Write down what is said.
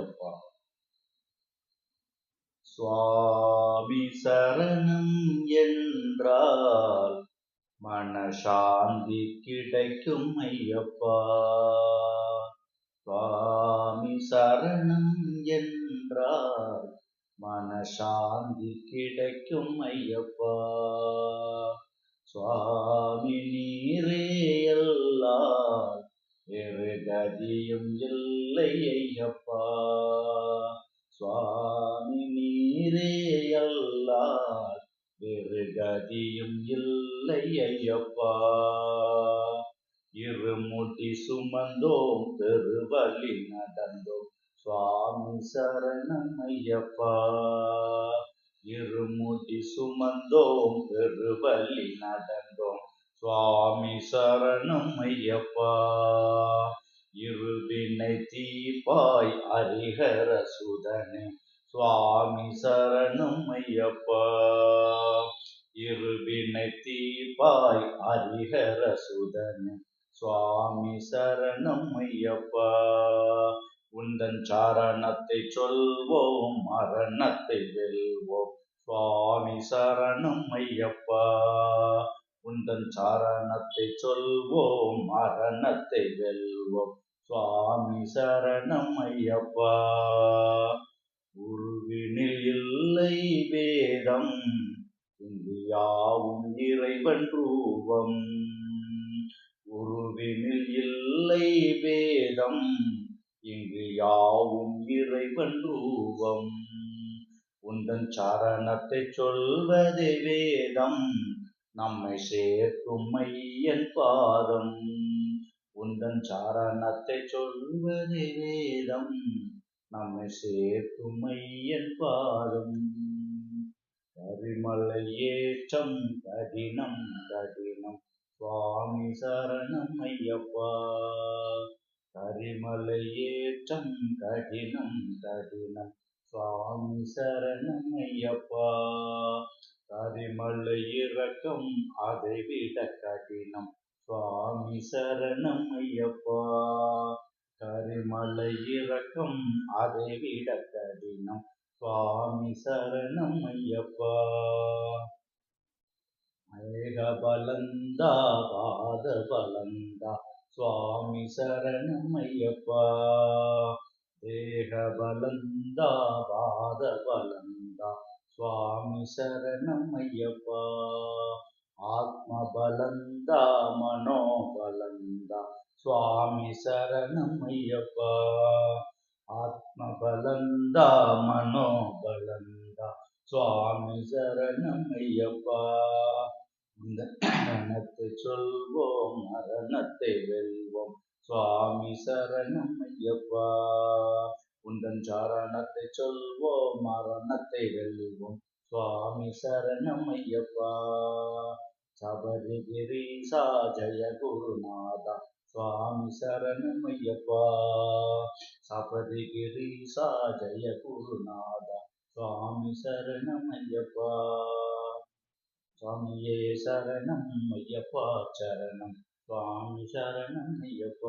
ஐயப்பா. சுவாமி சரணம் என்றால் மனசாந்தி கிடைக்கும் ஐயப்பா. சுவாமி சரணம் என்றால் மனசாந்தி கிடைக்கும் ஐயப்பா. சுவாமி நீரே எல்லால் வேறு கதியும் இல்லை ஐயப்பா. எல்லால் வேறு கதியும் இல்லை ஐயப்பா இருமுடி சுமந்தோம் பெருவழி நடந்தோம். சுவாமி சரணம் ஐயப்பா. இருமுடி சுமந்தோம் பெருவழி நடந்தோம். சுவாமி சரணம் ஐயப்பா. இருவினை தீபாய் ஹரிஹர சுதனே. சுவாமி சரணம் ஐயப்பா. இருவினை தீபாய் ஹரிஹர சுதனே. சுவாமி சரணம் ஐயப்பா. உந்தன் சாரணத்தை சொல்வோம் மரணத்தை வெல்வோம். சுவாமி சரணம் ஐயப்பா. உந்தன் சாரணத்தை சொல்வோம் மரணத்தை வெல்வோம். சுவாமி சரணம் ஐயப்பா. உருவினில் இல்லை வேதம் இங்கு யாவும் இறைவன் ரூபம் உருவினில் இல்லை வேதம் இங்கு யாவும் இறைவன் ரூபம் உந்தன் சரணத்தை சொல்வதே வேதம் நம்மை சேர்க்கும் மையன் பாதம். உந்தன் சாரணத்தை சொல்வதே வேதம் நம்மை சேர்க்கும் மையன் பாதம் கரிமலை ஏற்றம் கடினம் கடினம் சுவாமி சரணம் ஐயப்பா. கரிமலை ஏற்றம் கடினம் கடினம் சுவாமி சரணம் ஐயப்பா. கரிமலை இறக்கம் அதை விட கடினம் சுவாமி சரணம் ஐயப்பா. கரிமலை இறக்கம் அதை விட கடினம் சுவாமி சரணம் ஐயப்பா. மேக பலந்தா பாத பலந்தா சுவாமி சரணம் ஐயப்பா. தேக பலந்தா பாத பலந்தா சுவாமி சரணம் ஐயப்பா. ஆத்ம பலந்தா மனோ சுவாமி சரணம் ஐயப்பா ஆத்ம பலந்தா மனோபலந்தா. சுவாமி சரணம் ஐயப்பா இந்த மரணத்தை சொல்வோம் மரணத்தை வெல்வோம். சுவாமி சரணம் ஐயப்பா உந்தன் சரணத்தை சொல்வோம் மரணத்தை வெல்வோம். சுவாமி சரணம் ஐயப்பா சபரிகிரீசா ஜய குருநாதா. சுவாமி சரணம் ஐயப்பா. சபரிகிரீசா ஜய குருநாதா. சுவாமி சரணம் ஐயப்பா. சுவாமியே சரணம் ஐயப்பா சரணம். சுவாமி சரணம் ஐயப்பா.